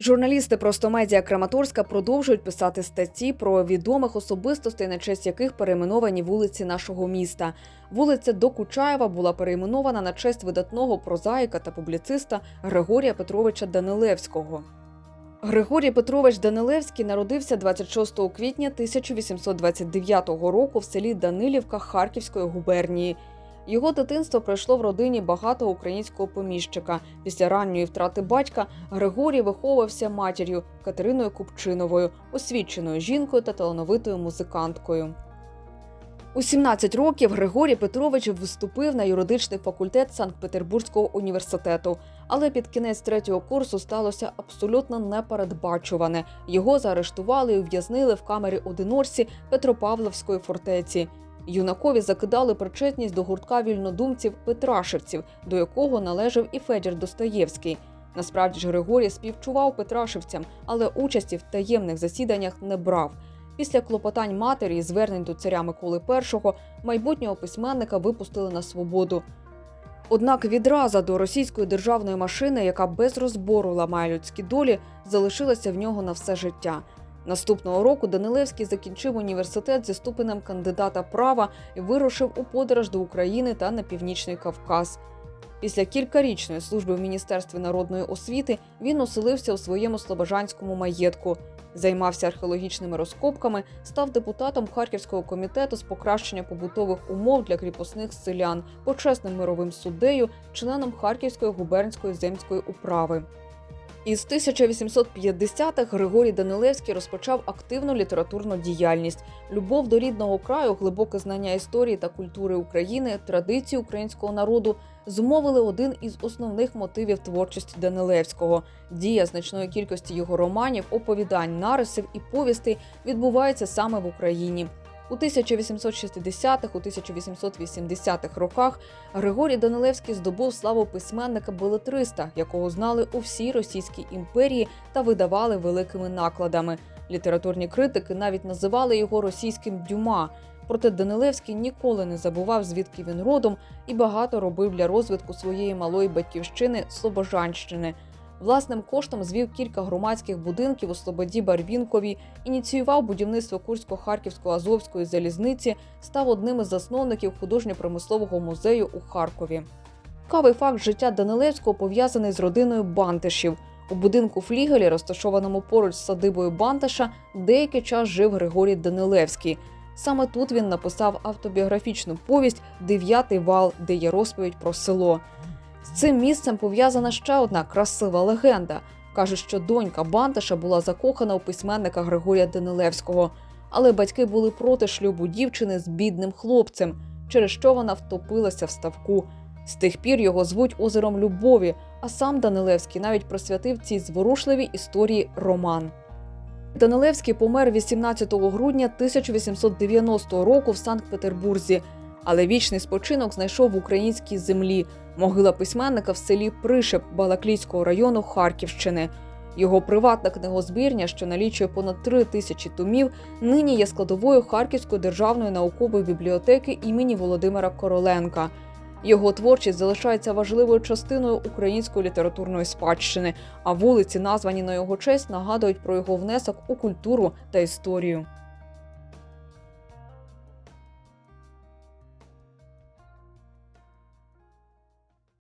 Журналісти Простомедіа Краматорська продовжують писати статті про відомих особистостей, на честь яких перейменовані вулиці нашого міста. Вулиця Докучаєва була перейменована на честь видатного прозаїка та публіциста Григорія Петровича Данилевського. Григорій Петрович Данилевський народився 26 квітня 1829 року в селі Данилівка Харківської губернії. Його дитинство пройшло в родині багатого українського поміщика. Після ранньої втрати батька Григорій виховувався матір'ю Катериною Купчиновою, освіченою жінкою та талановитою музиканткою. У 17 років Григорій Петрович вступив на юридичний факультет Санкт-Петербурзького університету, але під кінець третього курсу сталося абсолютно непередбачуване. Його заарештували і ув'язнили в камері одиночці Петропавловської фортеці. Юнакові закидали причетність до гуртка вільнодумців Петрашевців, до якого належав і Федір Достоєвський. Насправді ж Григорій співчував Петрашевцям, але участі в таємних засіданнях не брав. Після клопотань матері і звернень до царя Миколи І майбутнього письменника випустили на свободу. Однак відраза до російської державної машини, яка без розбору ламає людські долі, залишилася в нього на все життя. Наступного року Данилевський закінчив університет зі ступенем кандидата права і вирушив у подорож до України та на північний Кавказ. Після кількарічної служби в Міністерстві народної освіти він оселився у своєму слобожанському маєтку, займався археологічними розкопками, став депутатом Харківського комітету з покращення побутових умов для кріпосних селян, почесним мировим суддею, членом Харківської губернської земської управи. Із 1850-х Григорій Данилевський розпочав активну літературну діяльність. Любов до рідного краю, глибоке знання історії та культури України, традиції українського народу зумовили один із основних мотивів творчості Данилевського. Дія значної кількості його романів, оповідань, нарисів і повістей відбувається саме в Україні. У 1860-х, у 1880-х роках Григорій Данилевський здобув славу письменника белетриста, якого знали у всій Російській імперії та видавали великими накладами. Літературні критики навіть називали його російським дюма. Проте Данилевський ніколи не забував, звідки він родом, і багато робив для розвитку своєї малої батьківщини Слобожанщини. Власним коштом звів кілька громадських будинків у Слободі Барвінкові, ініціював будівництво Курсько-Харківської Азовської залізниці, став одним із засновників художньо-промислового музею у Харкові. Цікавий факт життя Данилевського пов'язаний з родиною Бантишів. У будинку Флігелі, розташованому поруч з садибою Банташа, деякий час жив Григорій Данилевський. Саме тут він написав автобіографічну повість Дев'ятий вал, де є розповідь про село. З цим місцем пов'язана ще одна красива легенда. Кажуть, що донька Банташа була закохана у письменника Григорія Данилевського, але батьки були проти шлюбу дівчини з бідним хлопцем, через що вона втопилася в ставку. З тих пір його звуть озером Любові, а сам Данилевський навіть присвятив цій зворушливій історії роман. Данилевський помер 18 грудня 1890 року в Санкт-Петербурзі, але вічний спочинок знайшов в українській землі могила письменника в селі Пришеп Балаклійського району Харківщини. Його приватна книгозбірня, що налічує понад три тисячі томів, нині є складовою Харківської державної наукової бібліотеки імені Володимира Короленка. Його творчість залишається важливою частиною української літературної спадщини, а вулиці, названі на його честь, нагадують про його внесок у культуру та історію.